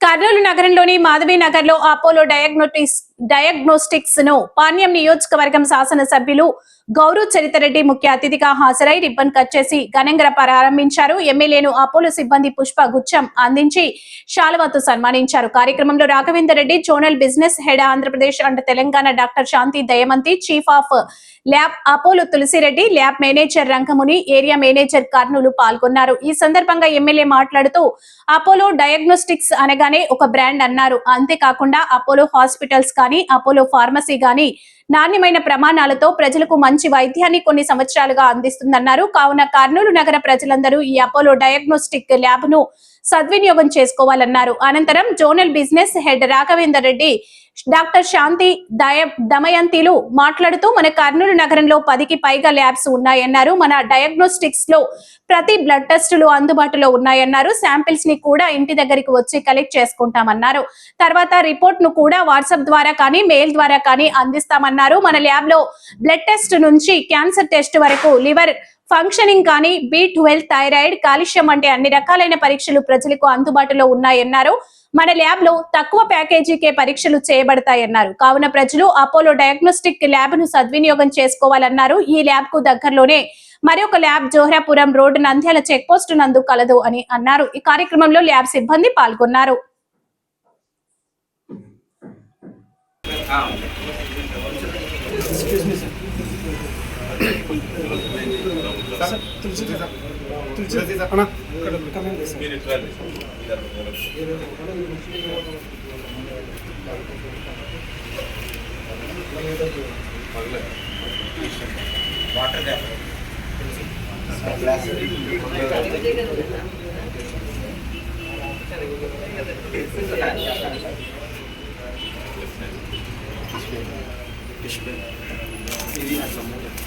కర్నూలు నగరంలోని మాధవి నగర్లో Apollo diagnostics డయాగ్నోస్టిక్స్ను Panyam నియోజకవర్గం శాసనసభ్యులు గౌరవ్ చరితరెడ్డి ముఖ్య అతిథిగా హాజరై రిబ్బన్ కట్ చేసి ఘనంగా ప్రారంభించారు. ఎమ్మెల్యేను అపోలో సిబ్బంది పుష్ప గుచ్చం అందించి శాలువాతో సన్మానించారు. కార్యక్రమంలో Raghavender Reddy zonal business head Andhra Pradesh and Telangana doctor Shanti Dayamanti chief of lab Apollo Tulasireddy lab manager Rangamuni area manager Kurnool పాల్గొన్నారు. ఈ సందర్భంగా ఎమ్మెల్యే మాట్లాడుతూ అపోలో డయాగ్నోస్టిక్స్ అనగానే ఒక బ్రాండ్ అన్నారు. అంతేకాకుండా అపోలో హాస్పిటల్స్ కానీ కానీ అపోలో ఫార్మసీ కానీ నాణ్యమైన ప్రమాణాలతో ప్రజలకు మంచి వైద్యాన్ని కొన్ని సంవత్సరాలుగా అందిస్తుందన్నారు. కావున కర్నూలు నగర ప్రజలందరూ ఈ అపోలో డయాగ్నోస్టిక్ ల్యాబ్ను సద్వినియోగం చేసుకోవాలన్నారు. అనంతరం zonal business head Raghavender Reddy doctor Shanti Daya దమయంతిలు మాట్లాడుతూ మన కర్నూలు నగరంలో పదికి పైగా ల్యాబ్స్ ఉన్నాయన్నారు. మన డయాగ్నోస్టిక్స్లో ప్రతి బ్లడ్ టెస్టులు అందుబాటులో ఉన్నాయన్నారు. శాంపిల్స్ని కూడా ఇంటి దగ్గరికి వచ్చి కలెక్ట్ చేసుకుంటామన్నారు. తర్వాత రిపోర్ట్ను కూడా వాట్సాప్ ద్వారా కానీ మెయిల్ ద్వారా కానీ అందిస్తామన్నారు. మన ల్యాబ్లో బ్లడ్ టెస్ట్ నుంచి క్యాన్సర్ టెస్ట్ వరకు లివర్ ఫంక్షనింగ్ కానీ బి ట్వెల్వ్ థైరాయిడ్ కాలుష్యం వంటి అన్ని రకాలైన పరీక్షలు ప్రజలకు అందుబాటులో ఉన్నాయన్నారు. మన ల్యాబ్లో తక్కువ ప్యాకేజీకే పరీక్షలు చేయబడతాయన్నారు. కావున ప్రజలు అపోలో డయాగ్నోస్టిక్ ల్యాబ్ను సద్వినియోగం చేసుకోవాలన్నారు. ఈ ల్యాబ్కు దగ్గరలోనే మరి ఒక lab Joharapuram road Nandyal check post నందు కలదు అని అన్నారు. ఈ కార్యక్రమంలో ల్యాబ్ సిబ్బంది పాల్గొన్నారు. Excuse me sir water gap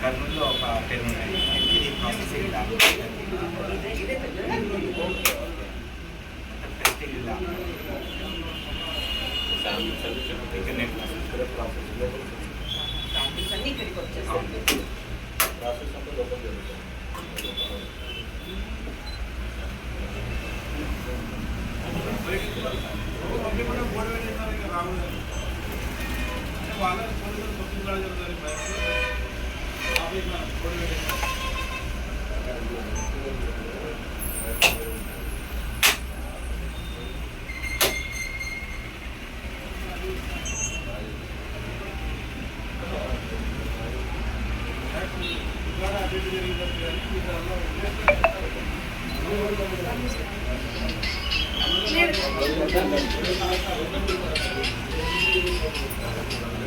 కర్నూలులో ఒక టెన్ ఉన్నాయి ఇది processing lab testing lab internet side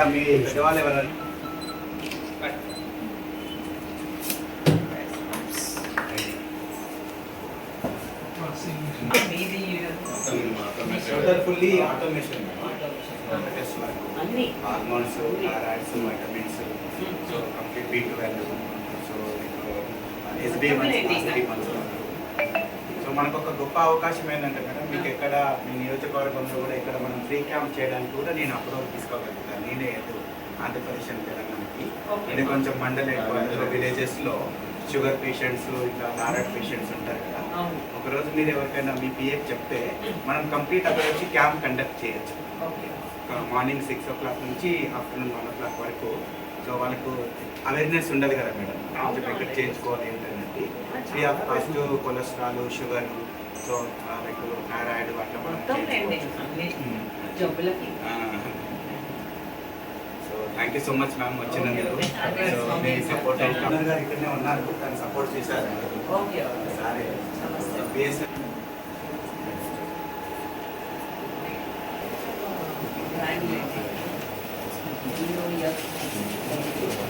ఇంకా మీ పెద్దవాళ్ళు ఎవరైనా టోటల్ ఫుల్లీ ఆటోమేషన్. అన్ని. Hormones thyroids vitamins so complete B twelve. So SB so మనకు ఒక గొప్ప అవకాశం ఏంటంటే మేడం మీకు ఎక్కడ మీ నియోజకవర్గంలో కూడా ఇక్కడ మనం ఫ్రీ క్యాంప్ చేయడానికి కూడా నేను అప్రోచ్ తీసుకోగలుగుతాను. నేనే ఎటు ఆంధ్రప్రదేశ్ అండ్ తెలంగాణకి ఇది కొంచెం మండల విలేజెస్లో షుగర్ పేషెంట్స్ ఇంకా థైరాయిడ్ పేషెంట్స్ ఉంటారు కదా. ఒకరోజు మీరు ఎవరికైనా మీ పిఎఫ్ చెప్తే మనం కంప్లీట్ అక్కడ వచ్చి క్యాంప్ కండక్ట్ చేయొచ్చు. Okay. Morning six o'clock నుంచి ఆఫ్టర్నూన్ వన్ ఓ క్లాక్ వరకు సో వాళ్ళకు అవేర్నెస్ ఉండదు కదా మేడం. కొంచెం ఎక్కడ చేయించుకోవాలి ఏంటనేది free of cost cholesterol sugar so like thyroid అట్లా మనం so thank you so much ma'am వచ్చినందుకు. సో మీ సపోర్ట్ ఇక్కడనే ఉన్నారు తను సపోర్ట్ చేశారు. ఓకే సరే. నమస్తే బిఎస్ఎన్ బ్రాండ్ లేండి. New year. చైర్మన్ అంతే కదా మరి అంటే మనకు వేరే దాంట్లో మేడం దగ్గరికి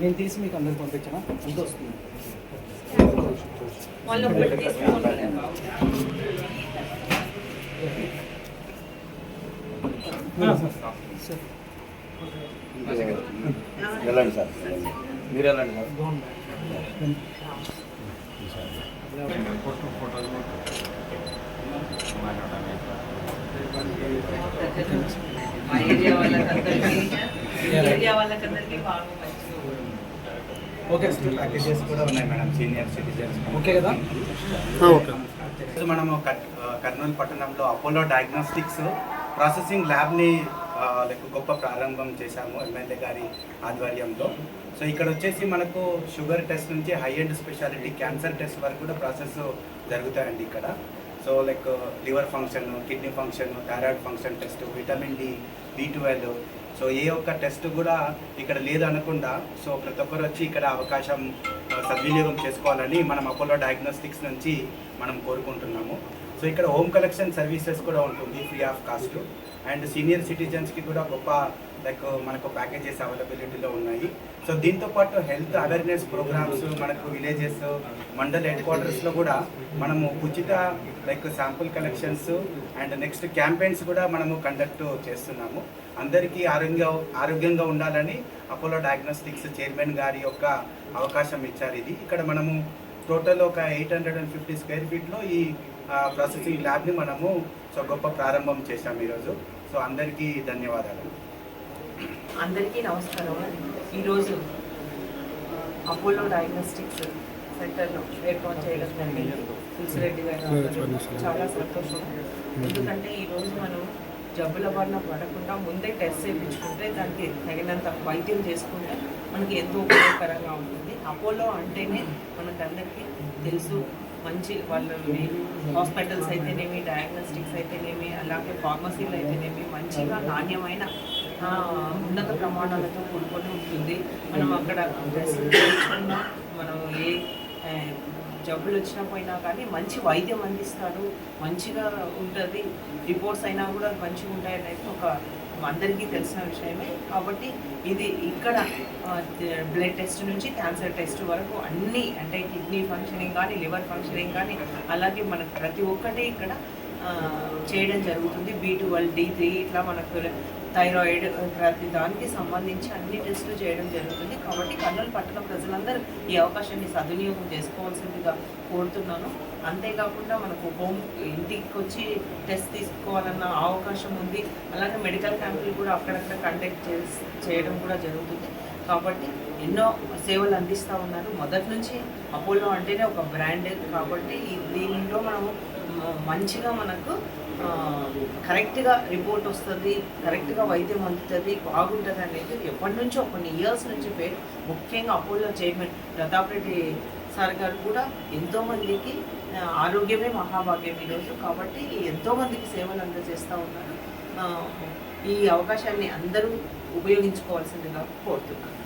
నేను తీసి మీకు అందరికి పంపించాను? అంత వస్తుంది? వెళ్ళండి సార్. మీరు వెళ్ళండి సార్. మా ఏరియా వాళ్ళకందరికీ ఈ ఏరియా వాళ్ళకందరికీ బాగా మంచిగా ఓకే. ప్యాకేజెస్ కూడా ఉన్నాయి మేడం సీనియర్ సిటిజన్స్ ఓకే కదా? ఈరోజు మనము కర్నూలు పట్టణంలో అపోలో డయాగ్నోస్టిక్స్ ప్రాసెసింగ్ ల్యాబ్ని లైక్ గొప్ప ప్రారంభం చేశాము ఎమ్మెల్యే గారి ఆధ్వర్యంలో. సో ఇక్కడ వచ్చేసి మనకు షుగర్ టెస్ట్ నుంచి high end speciality cancer test వరకు కూడా ప్రాసెస్ జరుగుతాయండి ఇక్కడ. So like liver function kidney function thyroid function test vitamin D B twelve so ఏ ఒక్క టెస్ట్ కూడా ఇక్కడ లేదు అనకుండా సో ప్రతి ఒక్కరు వచ్చి ఇక్కడ అవకాశం సద్వినియోగం చేసుకోవాలని మనం అపోలో డయాగ్నోస్టిక్స్ నుంచి మనం కోరుకుంటున్నాము. సో ఇక్కడ హోమ్ కలెక్షన్ సర్వీసెస్ కూడా ఉంటుంది free of cost and senior సిటిజన్స్కి కూడా గొప్ప లైక్ మనకు ప్యాకేజెస్ అవైలబిలిటీలో ఉన్నాయి. సో దీంతో పాటు హెల్త్ అవేర్నెస్ ప్రోగ్రామ్స్ మనకు విలేజెస్ మండల్ హెడ్ క్వార్టర్స్లో కూడా మనము ఉచిత like sample collections and next campaigns కూడా మనము కండక్ట్ చేస్తున్నాము. అందరికీ ఆరోగ్య ఆరోగ్యంగా ఉండాలని అపోలో డయాగ్నోస్టిక్స్ చైర్మన్ గారి యొక్క అవకాశం ఇచ్చారు ఇది. ఇక్కడ మనము టోటల్ ఒక eight hundred and fifty square ఫీట్లో ఈ ప్రాసెసింగ్ ల్యాబ్ని మనము సో గొప్ప ప్రారంభం చేశాము ఈరోజు. సో అందరికీ ధన్యవాదాలు. అందరికీ నమస్కారం ఈరోజు అపోలో డయాగ్నోస్టిక్స్ సెంటర్ను ఏర్పాటు చేయడం జరిగింది. తులసిరెడ్డి గారి. చాలా సంతోషం. ఎందుకంటే ఈరోజు మనం జబ్బుల బారిన పడకుండా ముందే టెస్ట్ చేయించుకుంటే దానికి తగినంత వైద్యం చేసుకుంటే మనకి ఎంతో ఉపయోగకరంగా ఉంటుంది. అపోలో అంటేనే మనకందరికీ తెలుసు మంచి వాళ్ళని. హాస్పిటల్స్ అయితేనేమి డయాగ్నోస్టిక్స్ అయితేనేమి అలాగే ఫార్మసీలు అయితేనేమి మంచిగా నాణ్యమైన ఉన్నత ప్రమాణాలతో కూడుకొని ఉంటుంది. మనం అక్కడ డ్రెస్ మనం ఏ జబ్బులు వచ్చినా పోయినా కానీ మంచి వైద్యం అందిస్తారు. మంచిగా ఉంటుంది. రిపోర్ట్స్ అయినా కూడా మంచిగా ఉంటాయి అనేది ఒక అందరికీ తెలిసిన విషయమే. కాబట్టి ఇది ఇక్కడ బ్లడ్ టెస్ట్ నుంచి క్యాన్సర్ టెస్ట్ వరకు అన్నీ అంటే కిడ్నీ ఫంక్షనింగ్ కానీ లివర్ ఫంక్షనింగ్ కానీ అలాగే మనకు ప్రతి ఒక్కటి ఇక్కడ చేయడం జరుగుతుంది. బీ ట్వెల్వ్ డి త్రీ ఇట్లా మనకు థైరాయిడ్ ప్రతి దానికి సంబంధించి అన్ని టెస్టులు చేయడం జరుగుతుంది. కాబట్టి కర్నూలు పట్టణ ప్రజలందరూ ఈ అవకాశాన్ని సద్వినియోగం చేసుకోవాల్సిందిగా కోరుతున్నాను. అంతేకాకుండా మనకు హోమ్ ఇంటికి వచ్చి టెస్ట్ తీసుకోవాలన్న అవకాశం ఉంది. అలాగే మెడికల్ క్యాంపులు కూడా అక్కడక్కడ కండక్ట్ చేయడం కూడా జరుగుతుంది. కాబట్టి ఎన్నో సేవలు అందిస్తూ ఉన్నారు. మొదటి నుంచి అపోలో అంటేనే ఒక బ్రాండ్. కాబట్టి దీనిలో మనము మంచిగా మనకు కరెక్ట్గా రిపోర్ట్ వస్తుంది కరెక్ట్గా వైద్యం అందుతుంది బాగుంటుంది అనేది ఎప్పటి నుంచో కొన్ని ఇయర్స్ నుంచి పేరు ముఖ్యంగా Apollo chairman Pratap Reddy sir గారు కూడా ఎంతోమందికి ఆరోగ్యమే మహాభాగ్యం ఈరోజు కాబట్టి ఎంతోమందికి సేవలు అందజేస్తూ ఉన్నారు. ఆ, ఈ అవకాశాన్ని అందరూ ఉపయోగించుకోవాల్సిందిగా కోరుతున్నాను.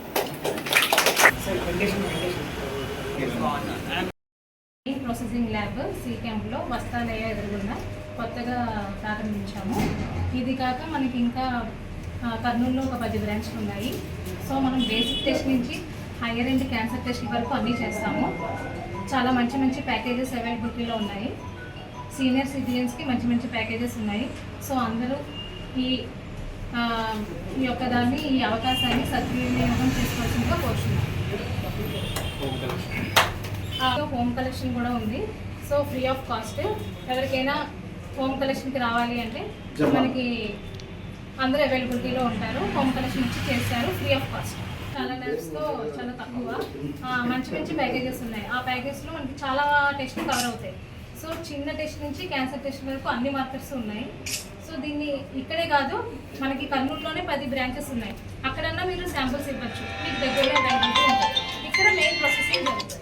ప్రాసెసింగ్ ల్యాబ్ సి క్యాంప్లో వస్తాలయ ఎదురుగుండా. కొత్తగా ప్రారంభించాము. ఇది కాక మనకి ఇంకా కర్నూలులో ఒక పది బ్రాంచ్లు ఉన్నాయి. సో మనం బేసిక్ టెస్ట్ నుంచి హైయర్ ఎండ్ క్యాన్సర్ టెస్ట్ వరకు అన్నీ చేస్తాము. చాలా మంచి మంచి ప్యాకేజెస్ అవైలబిలిటీలో ఉన్నాయి. సీనియర్ సిటిజన్స్కి మంచి మంచి ప్యాకేజెస్ ఉన్నాయి. సో అందరూ ఈ ఈ యొక్క దాన్ని ఈ అవకాశాన్ని సద్వినియోగం చేసుకోవాల్సిందిగా కోరుతున్నాను హోమ్ కలెక్షన్ కూడా ఉంది. So free of cost. ఎవరికైనా హోమ్ కలెక్షన్కి రావాలి అంటే మనకి అందరూ అవైలబిలిటీలో ఉంటారు. హోమ్ కలెక్షన్ ఇచ్చి చేస్తారు ఫ్రీ ఆఫ్ కాస్ట్ చాలా ల్యాబ్స్తో చాలా తక్కువ. మంచి మంచి ప్యాకేజెస్ ఉన్నాయి. ఆ ప్యాకేజ్లో మనకి చాలా టెస్ట్లు కవర్ అవుతాయి. సో చిన్న టెస్ట్ నుంచి క్యాన్సర్ టెస్ట్ వరకు అన్ని మార్కెట్స్ ఉన్నాయి. సో దీన్ని ఇక్కడే కాదు మనకి కర్నూలులోనే పది బ్రాంచెస్ ఉన్నాయి. అక్కడన్నా మీరు శాంపుల్స్ ఇవ్వచ్చు. మీకు దగ్గరలో అవైలబిలిటీ ఉంటుంది. ఇక్కడ మెయిన్ ప్రాసెసింగ్ జరుగుతుంది.